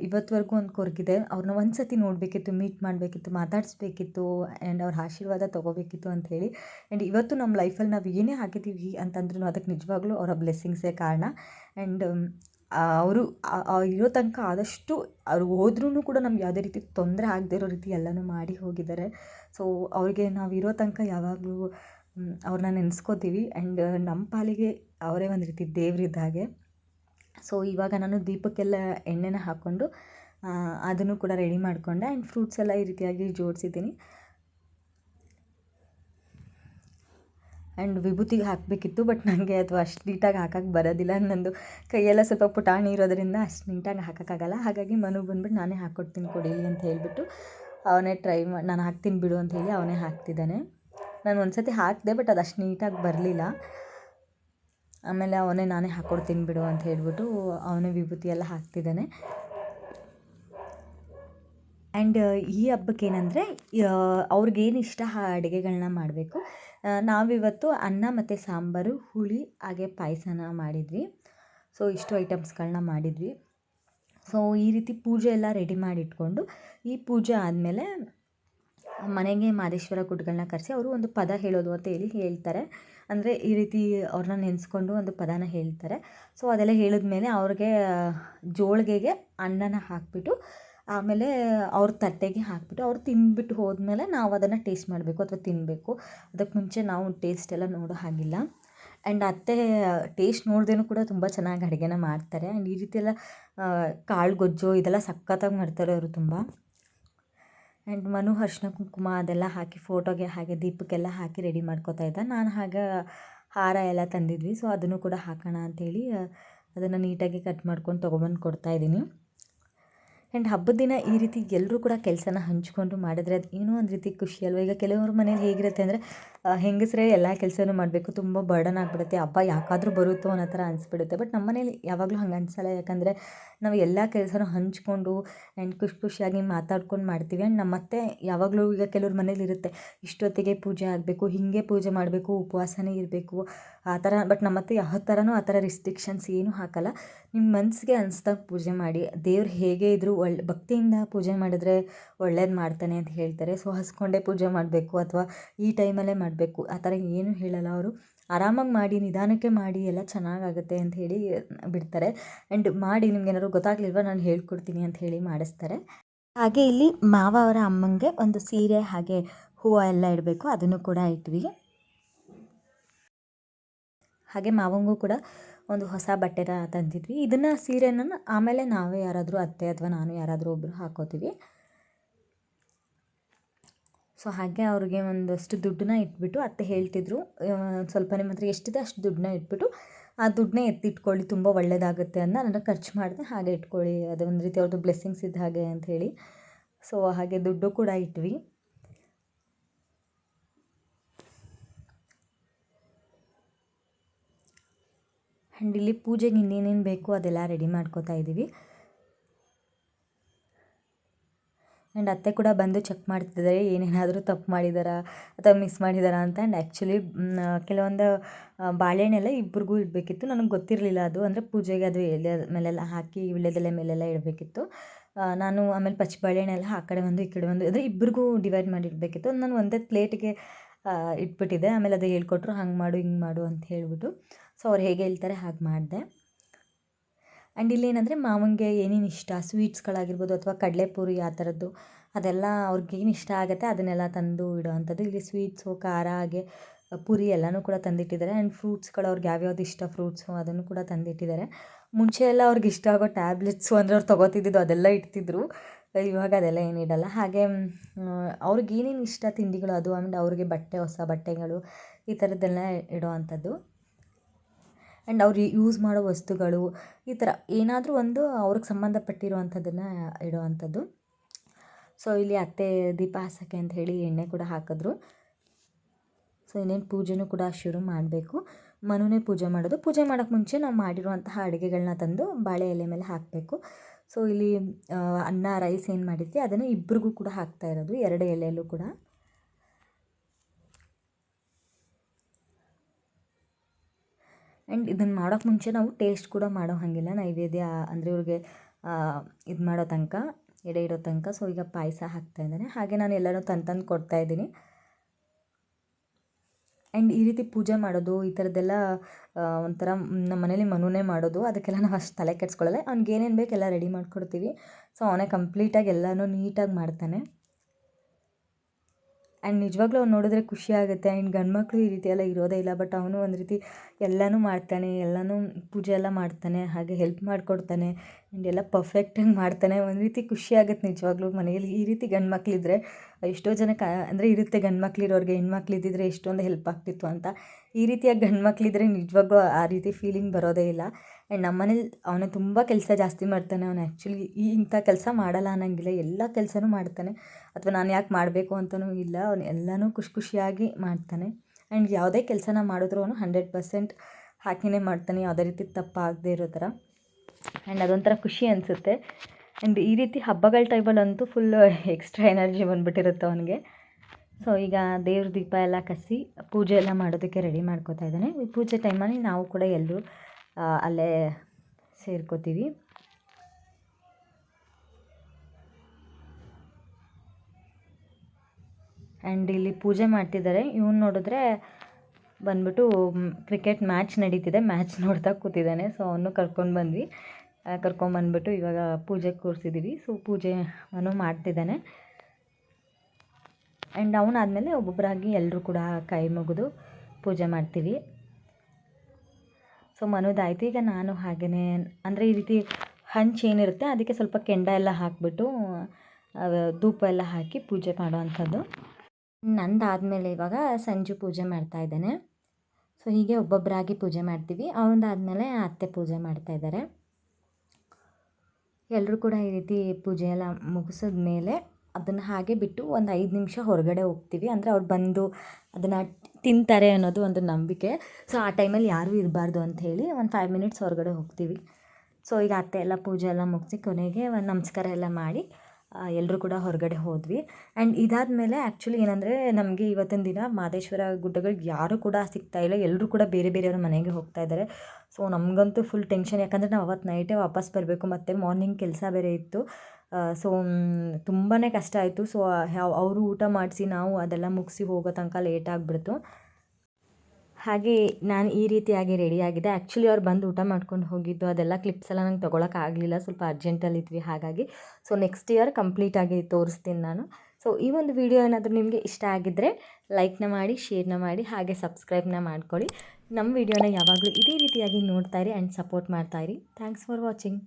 ಇವತ್ತುವರೆಗೂ ಒಂದು ಕೊರಗಿದೆ ಅವ್ರನ್ನ ಒಂದು ಸತಿ ನೋಡಬೇಕಿತ್ತು ಮೀಟ್ ಮಾಡಬೇಕಿತ್ತು, ಮಾತಾಡಿಸ್ಬೇಕಿತ್ತು ಆ್ಯಂಡ್ ಅವ್ರ ಆಶೀರ್ವಾದ ತೊಗೋಬೇಕಿತ್ತು ಅಂಥೇಳಿ ಆ್ಯಂಡ್ ಇವತ್ತು ನಮ್ಮ ಲೈಫಲ್ಲಿ ನಾವು ಏನೇ ಹಾಕಿದ್ದೀವಿ ಅಂತಂದ್ರೂ ಅದಕ್ಕೆ ನಿಜವಾಗ್ಲೂ ಅವರ ಬ್ಲೆಸ್ಸಿಂಗ್ಸೇ ಕಾರಣ. ಆ್ಯಂಡ್ ಅವರು ಇರೋ ತನಕ ಆದಷ್ಟು ಅವ್ರು ಹೋದ್ರೂ ಕೂಡ ನಮ್ಗೆ ಯಾವುದೇ ರೀತಿ ತೊಂದರೆ ಆಗದೇ ಇರೋ ರೀತಿ ಎಲ್ಲನೂ ಮಾಡಿ ಹೋಗಿದ್ದಾರೆ. ಸೊ ಅವ್ರಿಗೆ ನಾವು ಇರೋ ತನಕ ಯಾವಾಗಲೂ ಅವ್ರನ್ನ ನೆನೆಸ್ಕೋತೀವಿ. ಆ್ಯಂಡ್ ನಮ್ಮ ಪಾಲಿಗೆ ಅವರೇ ಒಂದು ರೀತಿ ದೇವ್ರಿದ್ದ ಹಾಗೆ. ಸೊ ಇವಾಗ ನಾನು ದೀಪಕ್ಕೆಲ್ಲ ಎಣ್ಣೆನ ಹಾಕ್ಕೊಂಡು ಅದನ್ನು ಕೂಡ ರೆಡಿ ಮಾಡಿಕೊಂಡೆ. ಆ್ಯಂಡ್ ಫ್ರೂಟ್ಸ್ ಎಲ್ಲ ಈ ರೀತಿಯಾಗಿ ಜೋಡಿಸಿದ್ದೀನಿ. ಆ್ಯಂಡ್ ವಿಭೂತಿಗೆ ಹಾಕಬೇಕಿತ್ತು, ಬಟ್ ನನಗೆ ಅದು ಅಷ್ಟು ನೀಟಾಗಿ ಹಾಕಕ್ಕೆ ಬರೋದಿಲ್ಲ. ನಂದು ಕೈಯೆಲ್ಲ ಸ್ವಲ್ಪ ಪುಟಾಣಿ ಇರೋದರಿಂದ ಅಷ್ಟು ನೀಟಾಗಿ ಹಾಕೋಕ್ಕಾಗಲ್ಲ. ಹಾಗಾಗಿ ಮನು ಬಂದ್ಬಿಟ್ಟು ನಾನೇ ಹಾಕ್ಕೊಡ್ತೀನಿ ಕೊಡಿ ಅಂತ ಹೇಳಿಬಿಟ್ಟು ಅವನೇ ಟ್ರೈ ಮಾಡಿ ನಾನು ಹಾಕ್ತೀನಿ ಬಿಡು ಅಂತ ಹೇಳಿ ಅವನೇ ಹಾಕ್ತಿದ್ದಾನೆ. ನಾನು ಒಂದು ಸತಿ ಹಾಕಿದೆ, ಬಟ್ ಅದು ಅಷ್ಟು ನೀಟಾಗಿ ಬರಲಿಲ್ಲ. ಆಮೇಲೆ ಅವನೇ ನಾನೇ ಹಾಕ್ಕೊಡ್ತೀನಿ ಬಿಡು ಅಂತ ಹೇಳ್ಬಿಟ್ಟು ಅವನೇ ವಿಭೂತಿ ಎಲ್ಲ ಹಾಕ್ತಿದ್ದಾನೆ. ಆ್ಯಂಡ್ ಈ ಹಬ್ಬಕ್ಕೆ ಏನಂದರೆ ಅವ್ರಿಗೇನು ಇಷ್ಟ ಆ ಅಡುಗೆಗಳನ್ನ ಮಾಡಬೇಕು. ನಾವಿವತ್ತು ಅನ್ನ ಮತ್ತು ಸಾಂಬಾರು, ಹುಳಿ, ಹಾಗೆ ಪಾಯಸನ ಮಾಡಿದ್ವಿ. ಸೊ, ಇಷ್ಟು ಐಟಮ್ಸ್ಗಳನ್ನ ಮಾಡಿದ್ವಿ. ಸೊ, ಈ ರೀತಿ ಪೂಜೆ ಎಲ್ಲ ರೆಡಿ ಮಾಡಿ ಇಟ್ಕೊಂಡು ಈ ಪೂಜೆ ಆದಮೇಲೆ ಮನೆಗೆ ಮಾದೇಶ್ವರ ಗುಡ್ಗಳನ್ನ ಕರೆಸಿ ಅವರು ಒಂದು ಪದ ಹೇಳೋದು ಅಂತ ಹೇಳಿ ಹೇಳ್ತಾರೆ. ಅಂದರೆ, ಈ ರೀತಿ ಅವ್ರನ್ನ ನೆನೆಸ್ಕೊಂಡು ಒಂದು ಪದನ ಹೇಳ್ತಾರೆ. ಸೊ, ಅದೆಲ್ಲ ಹೇಳಿದ್ಮೇಲೆ ಅವ್ರಿಗೆ ಜೋಳಿಗೆಗೆ ಅನ್ನನ ಹಾಕಿಬಿಟ್ಟು ಆಮೇಲೆ ಅವ್ರ ತಟ್ಟೆಗೆ ಹಾಕಿಬಿಟ್ಟು ಅವ್ರು ತಿಂದ್ಬಿಟ್ಟು ಹೋದ್ಮೇಲೆ ನಾವು ಅದನ್ನು ಟೇಸ್ಟ್ ಮಾಡಬೇಕು ಅಥವಾ ತಿನ್ನಬೇಕು ಅದಕ್ಕೆ ಮುಂಚೆ ನಾವು ಟೇಸ್ಟ್ ಎಲ್ಲ ನೋಡೋ ಹಾಗಿಲ್ಲ. ಆ್ಯಂಡ್ ಅತ್ತೆ ಟೇಸ್ಟ್ ನೋಡ್ದೇನೂ ಕೂಡ ತುಂಬ ಚೆನ್ನಾಗಿ ಅಡುಗೆನ ಮಾಡ್ತಾರೆ. ಆ್ಯಂಡ್ ಈ ರೀತಿ ಎಲ್ಲ ಕಾಳು ಗೊಜ್ಜು ಇದೆಲ್ಲ ಸಖತ್ತಾಗಿ ಮಾಡ್ತಾರೆ ಅವರು ತುಂಬ. ಆ್ಯಂಡ್ ಮನು ಅರ್ಶಿನ ಕುಂಕುಮ ಅದೆಲ್ಲ ಹಾಕಿ ಫೋಟೋಗೆ ಹಾಗೆ ದೀಪಕ್ಕೆಲ್ಲ ಹಾಕಿ ರೆಡಿ ಮಾಡ್ಕೋತಾ ಇದ್ದ. ನಾನು ಹಾಗೆ ಹಾರ ಎಲ್ಲ ತಂದಿದ್ವಿ. ಸೊ ಅದನ್ನು ಕೂಡ ಹಾಕೋಣ ಅಂಥೇಳಿ ಅದನ್ನು ನೀಟಾಗಿ ಕಟ್ ಮಾಡ್ಕೊಂಡು ತೊಗೊಬಂದು ಕೊಡ್ತಾಯಿದ್ದೀನಿ ಆ್ಯಂಡ್ ಹಬ್ಬದ ದಿನ ಈ ರೀತಿ ಎಲ್ಲರೂ ಕೂಡ ಕೆಲಸನ ಹಂಚ್ಕೊಂಡು ಮಾಡಿದ್ರೆ ಅದು ಏನೋ ಒಂದು ರೀತಿ ಖುಷಿ ಅಲ್ವಾ? ಈಗ ಕೆಲವ್ರ ಮನೇಲಿ ಹೇಗಿರುತ್ತೆ ಅಂದರೆ ಹೆಂಗಸರೇ ಎಲ್ಲ ಕೆಲಸನೂ ಮಾಡಬೇಕು, ತುಂಬ ಬರ್ಡನ್ ಆಗಿಬಿಡುತ್ತೆ, ಹಬ್ಬ ಯಾಕಾದರೂ ಬರುತ್ತೋ ಅನ್ನೋ ಥರ ಅನಿಸ್ಬಿಡುತ್ತೆ. ಬಟ್ ನಮ್ಮ ಮನೇಲಿ ಯಾವಾಗಲೂ ಹಂಗೆ ಅನಿಸಲ್ಲ. ಯಾಕಂದರೆ, ನಾವು ಎಲ್ಲ ಕೆಲಸನೂ ಹಂಚ್ಕೊಂಡು ಆ್ಯಂಡ್ ಖುಷಿ ಖುಷಿಯಾಗಿ ಮಾತಾಡ್ಕೊಂಡು ಮಾಡ್ತೀವಿ. ಆ್ಯಂಡ್ ನಮ್ಮ ಅತ್ತೆ ಯಾವಾಗಲೂ ಈಗ ಕೆಲವ್ರ ಮನೇಲಿ ಇರುತ್ತೆ. ಇಷ್ಟೊತ್ತಿಗೆ ಪೂಜೆ ಆಗಬೇಕು, ಹೀಗೆ ಪೂಜೆ ಮಾಡಬೇಕು, ಉಪವಾಸನೇ ಇರಬೇಕು, ಆ ಥರ. ಬಟ್ ನಮ್ಮ ಅತ್ತೆ ಯಾವ ಥರನೂ ಆ ಥರ ರಿಸ್ಟ್ರಿಕ್ಷನ್ಸ್ ಏನೂ ಹಾಕಲ್ಲ. ನಿಮ್ಮ ಮನಸ್ಸಿಗೆ ಅನಿಸ್ದಾಗ ಪೂಜೆ ಮಾಡಿ, ದೇವ್ರು ಹೇಗೆ ಇದ್ದರೂ ಒಳ್ಳೆ ಭಕ್ತಿಯಿಂದ ಪೂಜೆ ಮಾಡಿದ್ರೆ ಒಳ್ಳೇದು ಮಾಡ್ತಾನೆ ಅಂತ ಹೇಳ್ತಾರೆ. ಸೊ ಹಸ್ಕೊಂಡೇ ಪೂಜೆ ಮಾಡಬೇಕು ಅಥವಾ ಈ ಟೈಮಲ್ಲೇ ಮಾಡಬೇಕು. ಆ ಥರ ಏನೂ ಹೇಳಲ್ಲ ಅವರು. ಆರಾಮಾಗಿ ಮಾಡಿ, ನಿಧಾನಕ್ಕೆ ಮಾಡಿ ಎಲ್ಲ ಚೆನ್ನಾಗಾಗುತ್ತೆ ಅಂತ ಹೇಳಿ ಬಿಡ್ತಾರೆ. ಆ್ಯಂಡ್ ಮಾಡಿ ನಿಮ್ಗೇನಾದ್ರು ಗೊತ್ತಾಗ್ಲಿಲ್ವಾ ನಾನು ಹೇಳ್ಕೊಡ್ತೀನಿ ಅಂತ ಹೇಳಿ ಮಾಡಿಸ್ತಾರೆ. ಹಾಗೆ ಇಲ್ಲಿ ಮಾವ ಅವರ ಅಮ್ಮಂಗೆ ಒಂದು ಸೀರೆ ಹಾಗೆ ಹೂವು ಎಲ್ಲ ಇಡಬೇಕು. ಅದನ್ನು ಕೂಡ ಇಟ್ವಿ. ಹಾಗೆ ಮಾವಂಗೂ ಕೂಡ ಒಂದು ಹೊಸ ಬಟ್ಟೆನ ತಂದಿದ್ವಿ. ಇದನ್ನು ಸೀರೆನ ಆಮೇಲೆ ನಾವೇ ಯಾರಾದರೂ ಅತ್ತೆ ಅಥವಾ ನಾನು ಯಾರಾದರೂ ಒಬ್ಬರು ಹಾಕೋತೀವಿ. ಸೊ, ಹಾಗೆ ಅವ್ರಿಗೆ ಒಂದಷ್ಟು ದುಡ್ಡನ್ನ ಇಟ್ಬಿಟ್ಟು ಅತ್ತೆ ಹೇಳ್ತಿದ್ರು. ಸ್ವಲ್ಪ ನಿಮ್ಮ ಹತ್ರ ಎಷ್ಟಿದೆ ಅಷ್ಟು ದುಡ್ಡನ್ನ ಇಟ್ಬಿಟ್ಟು, ಆ ದುಡ್ಡನ್ನೇ ಎತ್ತಿಟ್ಕೊಳ್ಳಿ, ತುಂಬ ಒಳ್ಳೆಯದಾಗುತ್ತೆ ಅಂತ ನನಗೆ ಖರ್ಚು ಮಾಡಿದೆ, ಹಾಗೆ ಇಟ್ಕೊಳ್ಳಿ. ಅದು ಒಂದು ರೀತಿ ಅವ್ರದ್ದು ಬ್ಲೆಸ್ಸಿಂಗ್ಸ್ ಇದ್ದ ಹಾಗೆ ಅಂತ ಹೇಳಿ. ಸೊ, ಹಾಗೆ ದುಡ್ಡು ಕೂಡ ಇಟ್ವಿ. ಆ್ಯಂಡ್ ಇಲ್ಲಿ ಪೂಜೆಗೆ ಇನ್ನೇನೇನು ಬೇಕು ಅದೆಲ್ಲ ರೆಡಿ ಮಾಡ್ಕೋತಾ ಇದ್ದೀವಿ ಆ್ಯಂಡ್ ಅತ್ತೆ ಕೂಡ ಬಂದು ಚೆಕ್ ಮಾಡ್ತಿದ್ದಾರೆ, ಏನೇನಾದರೂ ತಪ್ಪು ಮಾಡಿದಾರಾ, ಅಥವಾ ಮಿಸ್ ಮಾಡಿದಾರ ಅಂತ. ಆ್ಯಂಡ್ ಆ್ಯಕ್ಚುಲಿ ಕೆಲವೊಂದು ಬಾಳೆಹಣ್ಣೆಲ್ಲ ಇಬ್ಬರಿಗೂ ಇಡಬೇಕಿತ್ತು. ನನಗೆ ಗೊತ್ತಿರಲಿಲ್ಲ ಅದು. ಅಂದರೆ ಪೂಜೆಗೆ ಅದು ಎಲೆ ಮೇಲೆಲ್ಲ ಹಾಕಿ ವಿಳ್ಯದೆಲೆ ಮೇಲೆಲ್ಲ ಇಡಬೇಕಿತ್ತು. ನಾನು ಆಮೇಲೆ ಪಚ್ಚ ಬಾಳೆಹಣ್ಣೆಲ್ಲ ಆ ಕಡೆ ಒಂದು, ಈ ಕಡೆ ಒಂದು, ಅಂದರೆ ಇಬ್ಬರಿಗೂ ಡಿವೈಡ್ ಮಾಡಿ ಇಡಬೇಕಿತ್ತು. ನಾನು ಒಂದೇ ಪ್ಲೇಟಿಗೆ ಇಟ್ಬಿಟ್ಟಿದ್ದೆ. ಆಮೇಲೆ ಅದು ಹೇಳ್ಕೊಟ್ರು, ಹಂಗೆ ಮಾಡು, ಹಿಂಗೆ ಮಾಡು ಅಂತ ಹೇಳಿಬಿಟ್ಟು. ಸೊ ಅವ್ರು ಹೇಗೆ ಹೇಳ್ತಾರೆ ಹಾಗೆ ಮಾಡಿದೆ. ಆ್ಯಂಡ್ ಇಲ್ಲೇನಂದರೆ ಮಾವನಿಗೆ ಏನೇನು ಇಷ್ಟ ಸ್ವೀಟ್ಸ್ಗಳಾಗಿರ್ಬೋದು ಅಥವಾ ಕಡಲೆಪುರಿ ಆ ಥರದ್ದು, ಅದೆಲ್ಲ ಅವ್ರಿಗೇನು ಇಷ್ಟ ಆಗುತ್ತೆ ಅದನ್ನೆಲ್ಲ ತಂದು ಇಡೋ ಅಂಥದ್ದು ಇಲ್ಲಿ ಸ್ವೀಟ್ಸು ಖಾರ ಹಾಗೆ ಪುರಿ ಎಲ್ಲನೂ ಕೂಡ ತಂದಿಟ್ಟಿದ್ದಾರೆ. ಆ್ಯಂಡ್ ಫ್ರೂಟ್ಸ್ಗಳು ಅವ್ರಿಗೆ ಯಾವ್ಯಾವ್ದು ಇಷ್ಟ ಫ್ರೂಟ್ಸು ಅದನ್ನು ಕೂಡ ತಂದಿಟ್ಟಿದ್ದಾರೆ. ಮುಂಚೆ ಎಲ್ಲ ಅವ್ರಿಗೆ ಇಷ್ಟ ಆಗೋ ಟ್ಯಾಬ್ಲೆಟ್ಸು ಅಂದರೆ ಅವ್ರು ತೊಗೋತಿದ್ದಿದ್ದು ಅದೆಲ್ಲ ಇಡ್ತಿದ್ರು. ಇವಾಗ ಅದೆಲ್ಲ ಏನಿಡಲ್ಲ ಹಾಗೆ ಅವ್ರಿಗೆ ಏನೇನು ಇಷ್ಟ ತಿಂಡಿಗಳು ಅದು ಆ್ಯಂಡ್ ಅವ್ರಿಗೆ ಬಟ್ಟೆ, ಹೊಸ ಬಟ್ಟೆಗಳು ಈ ಥರದ್ದೆಲ್ಲ ಇಡೋ ಅಂಥದ್ದು ಆ್ಯಂಡ್ ಅವ್ರು ಯೂಸ್ ಮಾಡೋ ವಸ್ತುಗಳು ಈ ಥರ ಏನಾದರೂ ಒಂದು ಅವ್ರಿಗೆ ಸಂಬಂಧಪಟ್ಟಿರುವಂಥದ್ದನ್ನು ಇಡೋ ಅಂಥದ್ದು ಸೊ ಇಲ್ಲಿ ಅತ್ತೆ ದೀಪ ಹಾಸಕ್ಕೆ ಅಂತ ಹೇಳಿ ಎಣ್ಣೆ ಕೂಡ ಹಾಕಿದ್ರು. ಸೊ ಇನ್ನೇನು ಪೂಜೆನೂ ಕೂಡ ಶುರು ಮಾಡಬೇಕು. ಮನುನೇ ಪೂಜೆ ಮಾಡೋದು. ಪೂಜೆ ಮಾಡೋಕ್ಕೆ ಮುಂಚೆ ನಾವು ಮಾಡಿರುವಂತಹ ಅಡುಗೆಗಳನ್ನ ತಂದು ಬಾಳೆ ಎಲೆ ಮೇಲೆ ಹಾಕಬೇಕು. ಸೊ ಇಲ್ಲಿ ಅನ್ನ, ರೈಸ್ ಏನು ಮಾಡಿದ್ವಿ, ಅದನ್ನು ಇಬ್ಬರಿಗೂ ಕೂಡ ಹಾಕ್ತಾ ಇರೋದು. ಎರಡು ಎಲೆಯಲ್ಲೂ ಕೂಡ. ಆ್ಯಂಡ್ ಇದನ್ನು ಮಾಡೋಕ್ಕೆ ಮುಂಚೆ ನಾವು ಟೇಸ್ಟ್ ಕೂಡ ಮಾಡೋ ಹಾಗಿಲ್ಲ. ನೈವೇದ್ಯ ಅಂದರೆ ಇವ್ರಿಗೆ ಇದು ಮಾಡೋ ತನಕ, ಎಡೆ ಇಡೋ ತನಕ. ಸೊ ಈಗ ಪಾಯಸ ಹಾಕ್ತಾ ಇದ್ದಾನೆ. ಹಾಗೆ ನಾನು ಎಲ್ಲನೂ ತಂದು ತಂದು ಕೊಡ್ತಾ ಇದ್ದೀನಿ. ಆ್ಯಂಡ್ ಈ ರೀತಿ ಪೂಜೆ ಮಾಡೋದು, ಈ ಥರದ್ದೆಲ್ಲ ಒಂಥರ ನಮ್ಮ ಮನೇಲಿ ಮನುನೇ ಮಾಡೋದು, ಅದಕ್ಕೆಲ್ಲ ನಾವು ಅಷ್ಟು ತಲೆ ಕೆಡ್ಸ್ಕೊಳ್ಳಲ್ಲ ಅವ್ನಿಗೆ ಏನೇನು ಬೇಕು ಎಲ್ಲ ರೆಡಿ ಮಾಡಿಕೊಡ್ತೀವಿ. ಸೊ ಅವನೇ ಕಂಪ್ಲೀಟಾಗಿ ಎಲ್ಲನೂ ನೀಟಾಗಿ ಮಾಡ್ತಾನೆ. ಆ್ಯಂಡ್ ನಿಜವಾಗ್ಲೂ ಅವ್ನು ನೋಡಿದ್ರೆ ಖುಷಿ ಆಗುತ್ತೆ. ಆ್ಯಂಡ್ ಗಂಡು ಮಕ್ಕಳು ಈ ರೀತಿ ಎಲ್ಲ ಇರೋದೇ ಇಲ್ಲ, ಬಟ್ ಅವನು ಒಂದು ರೀತಿ ಎಲ್ಲನೂ ಮಾಡ್ತಾನೆ, ಎಲ್ಲನೂ ಪೂಜೆ ಎಲ್ಲ ಮಾಡ್ತಾನೆ, ಹಾಗೆ ಹೆಲ್ಪ್ ಮಾಡಿಕೊಡ್ತಾನೆ, ಆ್ಯಂಡ್ ಎಲ್ಲ ಪರ್ಫೆಕ್ಟಾಗಿ ಮಾಡ್ತಾನೆ. ಒಂದು ರೀತಿ ಖುಷಿ ಆಗುತ್ತೆ ನಿಜವಾಗ್ಲೂ ಮನೆಯಲ್ಲಿ. ಈ ರೀತಿ ಗಂಡು ಮಕ್ಕಳಿದ್ರೆ ಎಷ್ಟೋ ಜನಕ್ಕೆ ಅಂದರೆ ಇರುತ್ತೆ ಗಂಡು ಮಕ್ಕಳಿರೋರಿಗೆ ಹೆಣ್ಮಕ್ಳು ಇದ್ದಿದ್ರೆ ಎಷ್ಟೊಂದು ಹೆಲ್ಪ್ ಆಗ್ತಿತ್ತು ಅಂತ. ಈ ರೀತಿಯಾಗಿ ಗಂಡು ಮಕ್ಕಳಿದ್ರೆ ನಿಜವಾಗ್ಲೂ ಆ ರೀತಿ ಫೀಲಿಂಗ್ ಬರೋದೇ ಇಲ್ಲ. ಆ್ಯಂಡ್ ನಮ್ಮ ಮನೇಲಿ ಅವನು ತುಂಬ ಕೆಲಸ ಜಾಸ್ತಿ ಮಾಡ್ತಾನೆ. ಅವನು ಆ್ಯಕ್ಚುಲಿ ಈ ಇಂಥ ಕೆಲಸ ಮಾಡಲ್ಲ ಅನ್ನೋಂಗಿಲ್ಲ. ಎಲ್ಲ ಕೆಲಸನೂ ಮಾಡ್ತಾನೆ. ಅಥವಾ ನಾನು ಯಾಕೆ ಮಾಡಬೇಕು ಅಂತಲೂ ಇಲ್ಲ. ಅವನು ಎಲ್ಲನೂ ಖುಷಿ ಖುಷಿಯಾಗಿ ಮಾಡ್ತಾನೆ. ಆ್ಯಂಡ್ ಯಾವುದೇ ಕೆಲಸನ ಮಾಡಿದ್ರು ಅವನು ಹಂಡ್ರೆಡ್ ಪರ್ಸೆಂಟ್ ಹಾಕಿನೇ ಮಾಡ್ತಾನೆ. ಯಾವುದೇ ರೀತಿ ತಪ್ಪಾಗದೇ ಇರೋ ಥರ. ಆ್ಯಂಡ್ ಅದೊಂಥರ ಖುಷಿ ಅನಿಸುತ್ತೆ. ಆ್ಯಂಡ್ ಈ ರೀತಿ ಹಬ್ಬಗಳ ಟೈಮಲ್ಲಂತೂ ಫುಲ್ ಎಕ್ಸ್ಟ್ರಾ ಎನರ್ಜಿ ಬಂದುಬಿಟ್ಟಿರುತ್ತೆ ಅವನಿಗೆ. ಸೊ ಈಗ ದೇವ್ರ ದೀಪ ಎಲ್ಲ ಕಸಿ ಪೂಜೆ ಎಲ್ಲ ಮಾಡೋದಕ್ಕೆ ರೆಡಿ ಮಾಡ್ಕೋತಾ ಇದ್ದಾನೆ. ಈ ಪೂಜೆ ಟೈಮಲ್ಲಿ ನಾವು ಕೂಡ ಎಲ್ಲರೂ ಅಲ್ಲೇ ಸೇರ್ಕೋತೀವಿ. ಆ್ಯಂಡ್ ಇಲ್ಲಿ ಪೂಜೆ ಮಾಡ್ತಿದ್ದಾರೆ. ಇವ್ನು ನೋಡಿದ್ರೆ ಬಂದ್ಬಿಟ್ಟು ಕ್ರಿಕೆಟ್ ಮ್ಯಾಚ್ ನಡೀತಿದೆ. ಮ್ಯಾಚ್ ನೋಡ್ತಾ ಕೂತಿದ್ದಾನೆ. ಸೊ ಅವನು ಕರ್ಕೊಂಡು ಬಂದ್ವಿ. ಕರ್ಕೊಂಬಂದ್ಬಿಟ್ಟು ಇವಾಗ ಪೂಜೆ ಕೂರಿಸಿದ್ದೀವಿ ಸೊ ಪೂಜೆ ಅವನು ಮಾಡ್ತಿದ್ದಾನೆ. ಆ್ಯಂಡ್ ಅವನಾದಮೇಲೆ ಒಬ್ಬೊಬ್ಬರಾಗಿ ಎಲ್ಲರೂ ಕೂಡ ಕೈ ಮುಗಿದು ಪೂಜೆ ಮಾಡ್ತೀವಿ. ಸೊ ಮನೋದಾಯಿತು ಈಗ ನಾನು ಹಾಗೆಯೇ ಅಂದರೆ ಈ ರೀತಿ ಹಂಚು ಏನಿರುತ್ತೆ, ಅದಕ್ಕೆ ಸ್ವಲ್ಪ ಕೆಂಡ ಎಲ್ಲ ಹಾಕಿಬಿಟ್ಟು ಧೂಪ ಎಲ್ಲ ಹಾಕಿ ಪೂಜೆ ಮಾಡೋವಂಥದ್ದು. ನಂದಾದಮೇಲೆ ಇವಾಗ ಸಂಜು ಪೂಜೆ ಮಾಡ್ತಾ ಇದ್ದೇನೆ. ಸೊ ಹೀಗೆ ಒಬ್ಬೊಬ್ಬರಾಗಿ ಪೂಜೆ ಮಾಡ್ತೀವಿ. ಅವನದಾದಮೇಲೆ ಅತ್ತೆ ಪೂಜೆ ಮಾಡ್ತಾ ಇದ್ದಾರೆ. ಎಲ್ಲರೂ ಕೂಡ ಈ ರೀತಿ ಪೂಜೆ ಎಲ್ಲ ಮುಗಿಸಿದ ಮೇಲೆ ಅದನ್ನು ಹಾಗೆ ಬಿಟ್ಟು ಒಂದು ಐದು ನಿಮಿಷ ಹೊರಗಡೆ ಹೋಗ್ತೀವಿ. ಅಂದರೆ ಅವ್ರು ಬಂದು ಅದನ್ನು ತಿಂತಾರೆ ಅನ್ನೋದು ಒಂದು ನಂಬಿಕೆ. ಸೊ ಆ ಟೈಮಲ್ಲಿ ಯಾರೂ ಇರಬಾರ್ದು ಅಂತ ಹೇಳಿ ಒಂದು ಫೈವ್ ಮಿನಿಟ್ಸ್ ಹೊರಗಡೆ ಹೋಗ್ತೀವಿ. ಸೊ ಈಗ ಅತ್ತೆ ಎಲ್ಲ ಪೂಜೆ ಎಲ್ಲ ಮುಗಿಸಿ ಕೊನೆಗೆ ಒಂದು ನಮಸ್ಕಾರ ಎಲ್ಲ ಮಾಡಿ ಎಲ್ಲರೂ ಕೂಡ ಹೊರಗಡೆ ಹೋದ್ವಿ. ಆ್ಯಂಡ್ ಇದಾದಮೇಲೆ ಆ್ಯಕ್ಚುಲಿ ಏನಂದರೆ ನಮಗೆ ಇವತ್ತಿನ ದಿನ ಮಾದೇಶ್ವರ ಗುಡ್ಡಗಳಿಗೆ ಯಾರೂ ಕೂಡ ಸಿಗ್ತಾ ಇಲ್ಲ. ಎಲ್ಲರೂ ಕೂಡ ಬೇರೆ ಬೇರೆಯವ್ರ ಮನೆಗೆ ಹೋಗ್ತಾ ಇದ್ದಾರೆ. ಸೊ ನಮಗಂತೂ ಫುಲ್ ಟೆನ್ಷನ್ ಯಾಕಂದರೆ ನಾವು ಅವತ್ತು ನೈಟೇ ವಾಪಸ್ ಬರಬೇಕು. ಮತ್ತು ಮಾರ್ನಿಂಗ್ ಕೆಲಸ ಬೇರೆ ಇತ್ತು. ಸೊ ತುಂಬಾ ಕಷ್ಟ ಆಯಿತು. ಸೊ ಅವರು ಊಟ ಮಾಡಿಸಿ ನಾವು ಅದೆಲ್ಲ ಮುಗಿಸಿ ಹೋಗೋ ತನಕ ಲೇಟ್ ಆಗಿಬಿಡ್ತು. ಹಾಗೆ ನಾನು ಈ ರೀತಿಯಾಗಿ ರೆಡಿಯಾಗಿದೆ ಆ್ಯಕ್ಚುಲಿ ಅವ್ರು ಬಂದು ಊಟ ಮಾಡ್ಕೊಂಡು ಹೋಗಿದ್ದು, ಅದೆಲ್ಲ ಕ್ಲಿಪ್ಸ್ ಎಲ್ಲ ನಂಗೆ ತೊಗೊಳಕ್ಕಾಗಲಿಲ್ಲ ಸ್ವಲ್ಪ ಅರ್ಜೆಂಟಲ್ಲಿದ್ವಿ ಹಾಗಾಗಿ. ಸೊ ನೆಕ್ಸ್ಟ್ ಇಯರ್ ಕಂಪ್ಲೀಟಾಗಿ ತೋರಿಸ್ತೀನಿ ನಾನು. ಸೊ ಈ ಒಂದು ವಿಡಿಯೋ ಏನಾದರೂ ನಿಮಗೆ ಇಷ್ಟ ಆಗಿದ್ದರೆ ಲೈಕ್ನ ಮಾಡಿ ಶೇರ್ನ ಮಾಡಿ, ಹಾಗೆ ಸಬ್ಸ್ಕ್ರೈಬ್ನ ಮಾಡ್ಕೊಳ್ಳಿ. ನಮ್ಮ ವಿಡಿಯೋನ ಯಾವಾಗಲೂ ಇದೇ ರೀತಿಯಾಗಿ ನೋಡ್ತಾ ಇರಿ ಆ್ಯಂಡ್ ಸಪೋರ್ಟ್ ಮಾಡ್ತಾ ಇರಿ. Thanks for watching